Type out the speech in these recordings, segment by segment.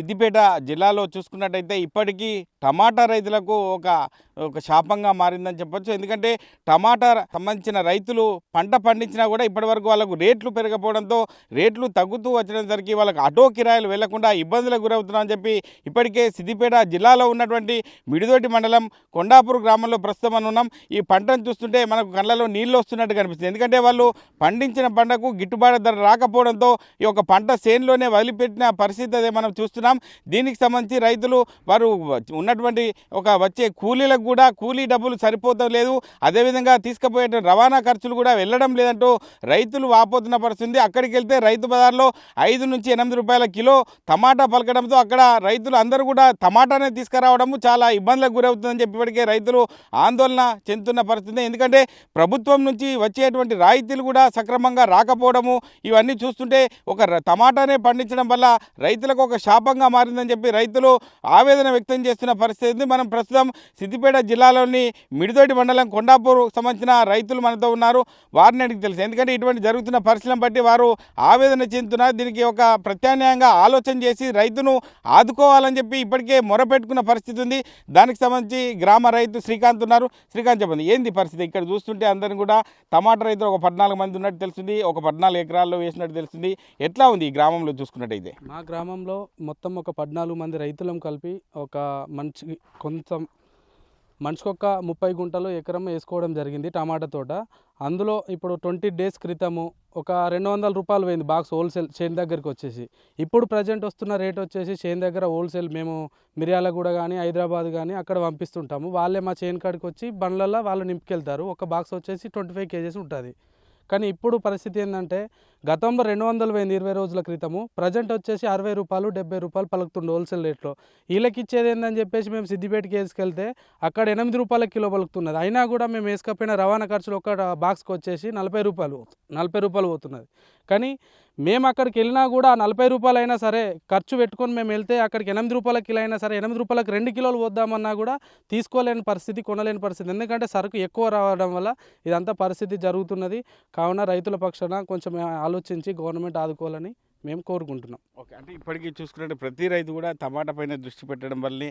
సిద్దిపేట జిల్లాలో చూసుకున్నట్టయితే ఇప్పటికీ టమాటా రైతులకు ఒక ఒక శాపంగా మారిందని చెప్పొచ్చు. ఎందుకంటే టమాటా సంబంధించిన రైతులు పంట పండించినా కూడా ఇప్పటివరకు వాళ్ళకు రేట్లు పెరగపోవడంతో రేట్లు తగ్గుతూ వచ్చేసరికి వాళ్ళకి ఆటో కిరాయిలు వెళ్ళకుండా ఇబ్బందులకు గురవుతున్నారని చెప్పి ఇప్పటికే సిద్దిపేట జిల్లాలో ఉన్నటువంటి మిడిదోటి మండలం కొండాపూర్ గ్రామంలో ప్రస్తుతం అని ఉన్నాం. ఈ పంటను చూస్తుంటే మనకు కళ్ళలో నీళ్ళు వస్తున్నట్టు కనిపిస్తుంది. ఎందుకంటే వాళ్ళు పండించిన పంటకు గిట్టుబాటు ధర రాకపోవడంతో ఈ యొక్క పంట చేనులోనే వదిలిపెట్టిన పరిస్థితి అదే మనం చూస్తున్నాం. దీనికి సంబంధించి రైతులు వారు ఉన్నటువంటి ఒక వచ్చే కూలీలకు కూడా కూలీ డబ్బులు సరిపోతలేదు. లేదు అదేవిధంగా తీసుకుపోయే రవాణా ఖర్చులు కూడా వెళ్ళడం లేదంటూ రైతులు వాపోతున్న పరిస్థితి అక్కడికి వెళ్తే రైతు బజార్లో ఐదు నుంచి ఎనిమిది రూపాయల కిలో టమాటా పలకడంతో అక్కడ రైతులు అందరూ కూడా టమాటానే తీసుకురావడము చాలా ఇబ్బందులకు గురవుతుందని చెప్పి ఇప్పటికే రైతులు ఆందోళన చెందుతున్న పరిస్థితి ఎందుకంటే ప్రభుత్వం నుంచి వచ్చేటువంటి రాయితీలు కూడా సక్రమంగా రాకపోవడము ఇవన్నీ చూస్తుంటే ఒక టమాటానే పండించడం వల్ల రైతులకు ఒక శాపంగా మారిందని చెప్పి రైతులు ఆవేదన వ్యక్తం చేస్తున్న పరిస్థితి ఉంది మనం ప్రస్తుతం సిద్దిపేట జిల్లాలోని మిడిదోటి మండలం కొండాపూర్ సంబంధించిన రైతులు మనతో ఉన్నారు. వారిని అడిగి తెలుసు. ఎందుకంటే ఇటువంటి జరుగుతున్న పరిస్థితులను బట్టి వారు ఆవేదన చెందుతున్నారు. దీనికి ఒక ప్రత్యామ్నాయంగా ఆలోచన చేసి రైతును ఆదుకోవాలని చెప్పి ఇప్పటికే మొరపెట్టుకున్న పరిస్థితి ఉంది. దానికి సంబంధించి గ్రామ రైతు శ్రీకాంత్ ఉన్నారు. శ్రీకాంత్ చెప్పండి ఏంది పరిస్థితి? ఇక్కడ చూస్తుంటే అందరిని కూడా టమాటా రైతులు ఒక పద్నాలుగు మంది ఉన్నట్టు తెలుస్తుంది. ఒక పద్నాలుగు ఎకరాల్లో వేసినట్టు తెలుస్తుంది. ఎట్లా ఉంది ఈ గ్రామంలో చూసుకున్నట్టయితే? మా గ్రామంలో మొత్తం ఒక పద్నాలుగు మంది రైతులం కలిపి ఒక మంచి కొంచెం మనిషికొక ముప్పై గుంటలు ఎకరం వేసుకోవడం జరిగింది టమాటా తోట. అందులో ఇప్పుడు ట్వంటీ డేస్ క్రితము ఒక రెండు వందల రూపాయలు పోయింది బాక్స్ హోల్సేల్ చేను దగ్గరికి వచ్చేసి. ఇప్పుడు ప్రజెంట్ వస్తున్న రేట్ వచ్చేసి చేను దగ్గర హోల్సేల్ మేము మిర్యాలగూడ కానీ హైదరాబాద్ కానీ అక్కడ పంపిస్తుంటాము. వాళ్ళే మా చేను కాడికి వచ్చి బండ్లలో వాళ్ళు నింపుకెళ్తారు. ఒక బాక్స్ వచ్చేసి ట్వంటీ ఫైవ్ కేజీస్ ఉంటుంది. కానీ ఇప్పుడు పరిస్థితి ఏంటంటే గతంలో రెండు వందలు పోయింది ఇరవై రోజుల క్రితము ప్రజెంట్ వచ్చేసి అరవై రూపాయలు డెబ్బై రూపాయలు పలుకుతుండే హోల్సేల్ రేట్లో. వీళ్ళకి ఇచ్చేది ఏందని చెప్పేసి మేము సిద్దిపేటకి వేసుకెళ్తే అక్కడ ఎనిమిది రూపాయల కిలో పలుకుతున్నది. అయినా కూడా మేము వేసుకపోయిన రవాణా ఖర్చులు ఒక బాక్స్కి వచ్చేసి నలభై రూపాయలు నలభై రూపాయలు పోతున్నది. కానీ మేము అక్కడికి వెళ్ళినా కూడా నలభై రూపాయలు అయినా సరే ఖర్చు పెట్టుకొని మేము వెళ్తే అక్కడికి ఎనిమిది రూపాయల కిలో అయినా సరే ఎనిమిది రూపాయలకు రెండు కిలోలు పోద్దామన్నా కూడా తీసుకోలేని పరిస్థితి కొనలేని పరిస్థితి. ఎందుకంటే సరుకు ఎక్కువ రావడం వల్ల ఇదంతా పరిస్థితి జరుగుతున్నది. కావున రైతుల పక్షాన కొంచెం ఆలోచించి గవర్నమెంట్ ఆదుకోవాలని మేము కోరుకుంటున్నాం. ఓకే. అంటే ఇప్పటికీ చూసుకున్నట్టు ప్రతి రైతు కూడా టమాటా పైన దృష్టి పెట్టడం వల్లనే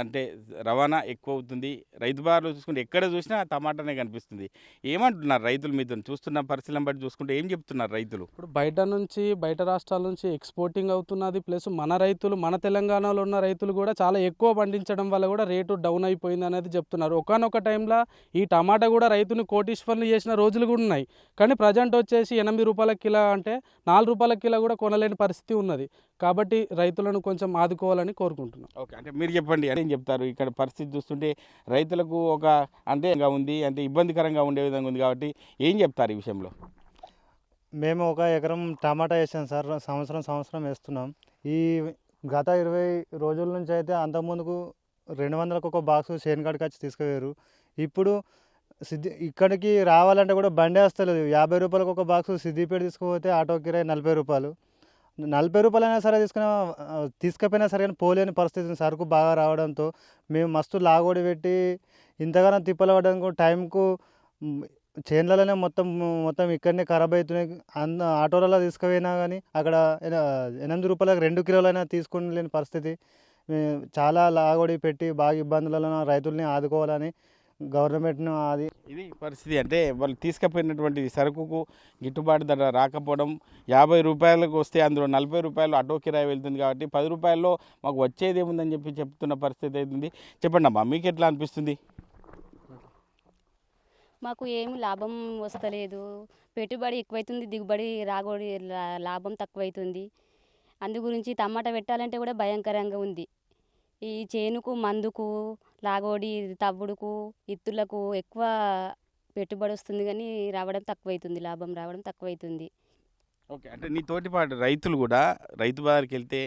అంటే రవాణా ఎక్కువ అవుతుంది రైతు బారులు చూసుకుంటే ఎక్కడ చూసినా టమాటానే కనిపిస్తుంది. ఏమంటున్నారు రైతులు మీతో? చూస్తున్న పరిశీలన బట్టి చూసుకుంటే ఏం చెప్తున్నారు రైతులు? ఇప్పుడు బయట నుంచి బయట రాష్ట్రాల నుంచి ఎక్స్పోర్టింగ్ అవుతున్నది ప్లస్ మన రైతులు మన తెలంగాణలో ఉన్న రైతులు కూడా చాలా ఎక్కువ పండించడం వల్ల కూడా రేటు డౌన్ అయిపోయింది అనేది చెప్తున్నారు. ఒకనొక టైంలో ఈ టమాటా కూడా రైతుని కోటీశ్వర్లు చేసిన రోజులు కూడా ఉన్నాయి. కానీ ప్రజెంట్ వచ్చేసి ఎనిమిది రూపాయల కిలో అంటే నాలుగు రూపాయల కిలో కూడా కొనలేని పరిస్థితి ఉన్నది. కాబట్టి రైతులను కొంచెం ఆదుకోవాలని కోరుకుంటున్నాం. ఓకే అంటే మీరు చెప్పండి ఏం చెప్తారు? ఇక్కడ పరిస్థితి చూస్తుంటే రైతులకు ఒక అంతేగా ఉంది అంటే ఇబ్బందికరంగా ఉండే విధంగా ఉంది కాబట్టి ఏం చెప్తారు ఈ విషయంలో? మేము ఒక ఎకరం టమాటా వేసాం సార్ సంవత్సరం సంవత్సరం వేస్తున్నాం. ఈ గత ఇరవై రోజుల నుంచి అయితే అంతకుముందుకు రెండు వందలకు ఒక బాక్స్ చేను కాడికి వచ్చి తీసుకుపోయారు. ఇప్పుడు సిద్ధి ఇక్కడికి రావాలంటే కూడా బండి వస్తలేదు. యాభై రూపాయలకు ఒక బాక్స్ సిద్దిపేట తీసుకుపోతే ఆటో కిరాయి నలభై రూపాయలు. నలభై రూపాయలు అయినా సరే తీసుకున్న తీసుకపోయినా సరే కానీ పోలేని పరిస్థితి సరుకు బాగా రావడంతో మేము మస్తు లాగోడి పెట్టి ఇంతగానో తిప్పలు పడడానికి టైంకు చేన్లలోనే మొత్తం మొత్తం ఇక్కడనే ఖరాబ్ అవుతున్నాయి. అంద ఆటోలలో తీసుకుపోయినా కానీ అక్కడ ఎనిమిది రూపాయలకు రెండు కిలోలైనా తీసుకుని లేని పరిస్థితి చాలా లాగోడి పెట్టి బాగా ఇబ్బందులలో రైతుల్ని ఆదుకోవాలని గవర్నమెంట్ను అది ఇది పరిస్థితి. అంటే వాళ్ళు తీసుకుపోయినటువంటి సరుకుకు గిట్టుబాటు ధర రాకపోవడం యాభై రూపాయలకు వస్తే అందులో నలభై రూపాయలు ఆటో కిరాయి వెళ్తుంది కాబట్టి పది రూపాయల్లో మాకు వచ్చేది ఏముందని చెప్పి చెప్తున్న పరిస్థితి అవుతుంది చెప్పండి అమ్మా మీకు ఎట్లా అనిపిస్తుంది? మాకు ఏమి లాభం వస్తలేదు. పెట్టుబడి ఎక్కువైతుంది దిగుబడి రాగోడి లా- లాభం తక్కువైతుంది. అందు గురించి టమాటా పెట్టాలంటే కూడా భయంకరంగా ఉంది. ఈ చేనుకు మందుకు లాగోడి తవ్వుడుకు ఇత్తులకు ఎక్కువ పెట్టుబడి వస్తుంది కానీ రావడం తక్కువైతుంది లాభం రావడం తక్కువైతుంది. ఓకే. అంటే నీ తోటిపాటు రైతులు కూడా రైతు బజార్కి వెళ్తే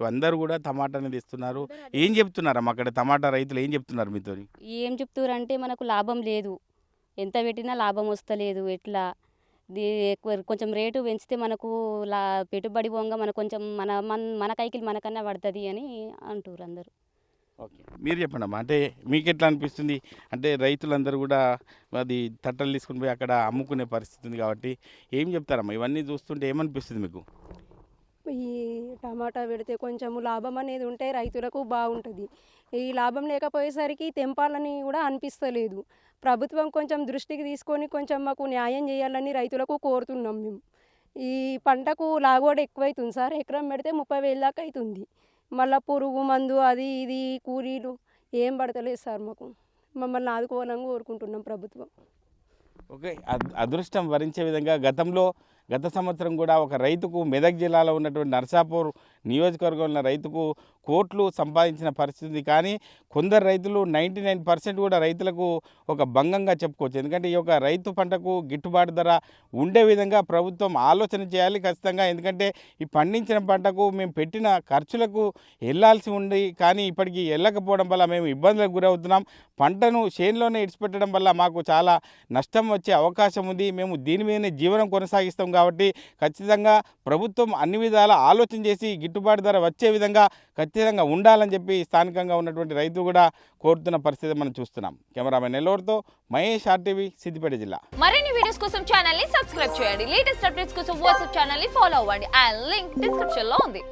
అందరూ కూడా టమాటాని తెస్తున్నారు. ఏం చెప్తున్నారమ్మా అక్కడ టమాటా రైతులు ఏం చెప్తున్నారు మీతో? ఏం చెప్తారంటే మనకు లాభం లేదు. ఎంత పెట్టినా లాభం వస్తలేదు. ఎట్లా? దీ ఎక్కువ కొంచెం రేటు పెంచితే మనకు లా పెట్టుబడి పోగా మనకు కొంచెం మన మన మన కైకిలు మనకన్నా పడుతుంది అని అంటారు అందరూ. ఓకే. మీరు చెప్పండి అమ్మా అంటే మీకు ఎట్లా అనిపిస్తుంది? అంటే రైతులందరూ కూడా అది తట్టలు తీసుకుని పోయి అక్కడ అమ్ముకునే పరిస్థితి ఉంది కాబట్టి ఏం చెప్తారమ్మా? ఇవన్నీ చూస్తుంటే ఏమనిపిస్తుంది మీకు? ఈ టమాటా పెడితే కొంచెము లాభం అనేది ఉంటే రైతులకు బాగుంటుంది. ఈ లాభం లేకపోయేసరికి తెంపాలని కూడా అనిపిస్తలేదు. ప్రభుత్వం కొంచెం దృష్టికి తీసుకొని కొంచెం మాకు న్యాయం చేయాలని రైతులకు కోరుతున్నాం మేము. ఈ పంటకు లాగోడు ఎక్కువైతుంది. సార్ ఎకరం పెడితే ముప్పై వేల దాకా అవుతుంది. మళ్ళీ పురుగు మందు అది ఇది కూలీలు ఏం పడతలేదు సార్ మాకు. మమ్మల్ని ఆదుకోవాలని కోరుకుంటున్నాం ప్రభుత్వం. ఓకే అద్- అదృష్టం వరించే విధంగా గతంలో గత సంవత్సరం కూడా ఒక రైతుకు మెదక్ జిల్లాలో ఉన్నటువంటి నర్సాపూర్ నియోజకవర్గంలో ఉన్న రైతుకు కోట్లు సంపాదించిన పరిస్థితి కానీ కొందరు రైతులు నైంటీ నైన్ పర్సెంట్ కూడా రైతులకు ఒక భంగంగా చెప్పుకోవచ్చు. ఎందుకంటే ఈ యొక్క రైతు పంటకు గిట్టుబాటు ధర ఉండే విధంగా ప్రభుత్వం ఆలోచన చేయాలి ఖచ్చితంగా. ఎందుకంటే ఈ పండించిన పంటకు మేము పెట్టిన ఖర్చులకు వెళ్ళాల్సి ఉంది కానీ ఇప్పటికీ వెళ్ళకపోవడం వల్ల మేము ఇబ్బందులకు గురవుతున్నాం. పంటను చేనులోనే ఇడిచిపెట్టడం వల్ల మాకు చాలా నష్టం వచ్చే అవకాశం ఉంది. మేము దీని మీదనే జీవనం కొనసాగిస్తాం కాబట్టి ఖచ్చితంగా ప్రభుత్వం అన్ని విధాల ఆలోచన చేసి గిట్టుబాటు ధర వచ్చే విధంగా ఖచ్చితంగా ఉండాలని చెప్పి స్థానికంగా ఉన్నటువంటి రైతు కూడా కోరుతున్న పరిస్థితి మనం చూస్తున్నాం. కెమెరామెన్ నెల్లూరుతో మహేష్ ఆర్టీవీ సిద్దిపేట జిల్లా. మరిన్ని వీడియోస్ కోసం ఛానల్ని సబ్స్క్రైబ్ చేయండి. లేటెస్ట్ అప్డేట్స్ కోసం వాట్సాప్ ఛానల్ని ఫాలో అవ్వండి. అండ్ లింక్ డిస్క్రిప్షన్లో ఉంది.